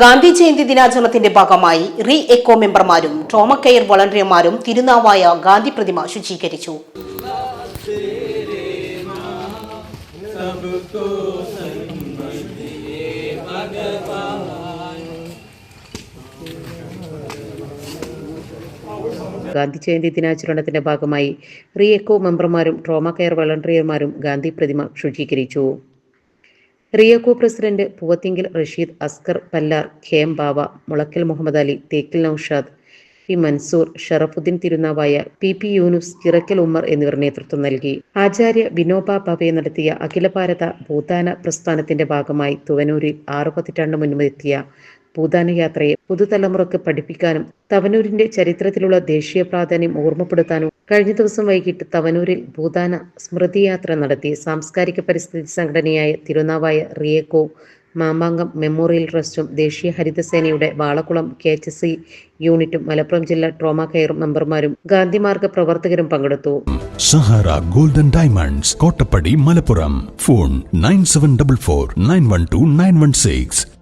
ഗാന്ധി ജയന്തി ദിനാചരണത്തിന്റെ ഭാഗമായി re echo മെമ്പർമാരും ട്രോമ കെയർ വളണ്ടിയർമാരും തിരുനാവായ ഗാന്ധി പ്രതിമ ശുചീകരിച്ചു. ഗാന്ധി ജയന്തി ദിനാചരണത്തിന്റെ ഭാഗമായി റീ എക്കോ മെമ്പർമാരും ട്രോമ കെയർ വളണ്ടിയർമാരും ഗാന്ധി പ്രതിമ ശുചീകരിച്ചു. റിയക്കോ president പൂവത്തിങ്കിൽ Rasheed Askar Pallar ഖേം Bava Mulakkal Muhammad Ali Thekkil Noushad P Mansoor Sharafuddin Tirunavaya P P Yunus Chirakkal Ummer എന്നിവർ നേതൃത്വം നൽകി. ആചാര്യ വിനോബ ഭവയെ നടത്തിയ അഖില ഭാരത ഭൂതാന പ്രസ്ഥാനത്തിന്റെ ഭാഗമായി തുവനൂരിൽ ആറു പതിറ്റാണ്ട് മുൻപെത്തിയ ഭൂദാന യാത്രയെ പുതുതലമുറക്ക് പഠിപ്പിക്കാനും തവനൂരിന്റെ ചരിത്രത്തിലുള്ള ദേശീയ പ്രാധാന്യം ഓർമ്മപ്പെടുത്താനും കഴിഞ്ഞ ദിവസം വൈകിട്ട് തവനൂരിൽ ഭൂദാന സ്മൃതിയാത്ര നടത്തി സാംസ്കാരിക പരിസ്ഥിതി സംഘടനയായ തിരുനാവായ റിയേക്കോ മാമാങ്കം മെമ്മോറിയൽ ട്രസ്റ്റും ദേശീയ ഹരിതസേനയുടെ വാളക്കുളം കെ എച്ച് സി യൂണിറ്റും മലപ്പുറം ജില്ലാ ട്രോമ കെയർ മെമ്പർമാരും ഗാന്ധിമാർഗ പ്രവർത്തകരും പങ്കെടുത്തു. Sahara golden diamonds Kottappadi Malappuram. Phone nine seven double four nine one two nine one six.